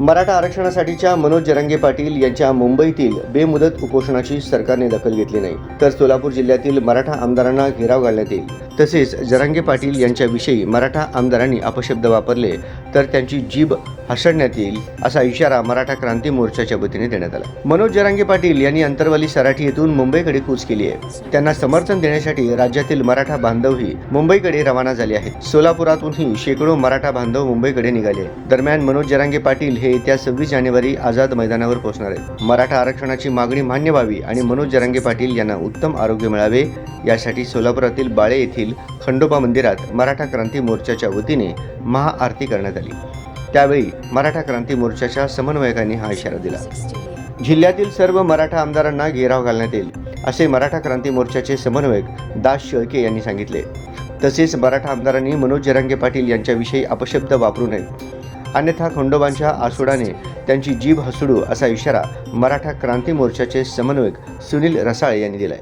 मराठा आरक्षणासाठीच्या मनोज जरांगे पाटील यांच्या मुंबईतील बेमुदत उपोषणाची सरकारने दखल घेतली नाही तर सोलापूर जिल्ह्यातील मराठा आमदारांना घेराव घालण्यात येईल. तसेच जरांगे पाटील यांच्याविषयी मराठा आमदारांनी अपशब्द वापरले तर त्यांची जीभ हसडण्यात येईल असा इशारा मराठा क्रांती मोर्चाच्या वतीने देण्यात आला. मनोज जरांगे पाटील यांनी अंतरवाली सराठी येथून मुंबईकडे कूच केली आहे. त्यांना समर्थन देण्यासाठी राज्यातील मराठा बांधवही मुंबईकडे रवाना झाले आहेत. सोलापुरातूनही शेकडो मराठा बांधव मुंबईकडे निघाले. दरम्यान मनोज जरांगे पाटील हे येत्या सव्वीस जानेवारी आझाद मैदानावर पोहोचणार आहेत. मराठा आरक्षणाची मागणी मान्य व्हावी आणि मनोज जरांगे पाटील यांना उत्तम आरोग्य मिळावे यासाठी सोलापुरातील बाळे येथील खंडोबा मंदिरात मराठा क्रांती मोर्चाच्या वतीने महाआरती करण्यात आली. त्यावेळी मराठा क्रांती मोर्चाच्या समन्वयकांनी हा इशारा दिला. जिल्ह्यातील सर्व मराठा आमदारांना घेराव घालण्यात येईल असे मराठा क्रांती मोर्चाचे समन्वयक दास शेळके यांनी सांगितले. तसेच मराठा आमदारांनी मनोज जरांगे पाटील यांच्याविषयी अपशब्द वापरू नयेत अन्यथा खंडोबांच्या आसुडाने त्यांची जीभ हसडू असा इशारा मराठा क्रांती मोर्चाचे समन्वयक सुनील रसाळे यांनी दिलाय.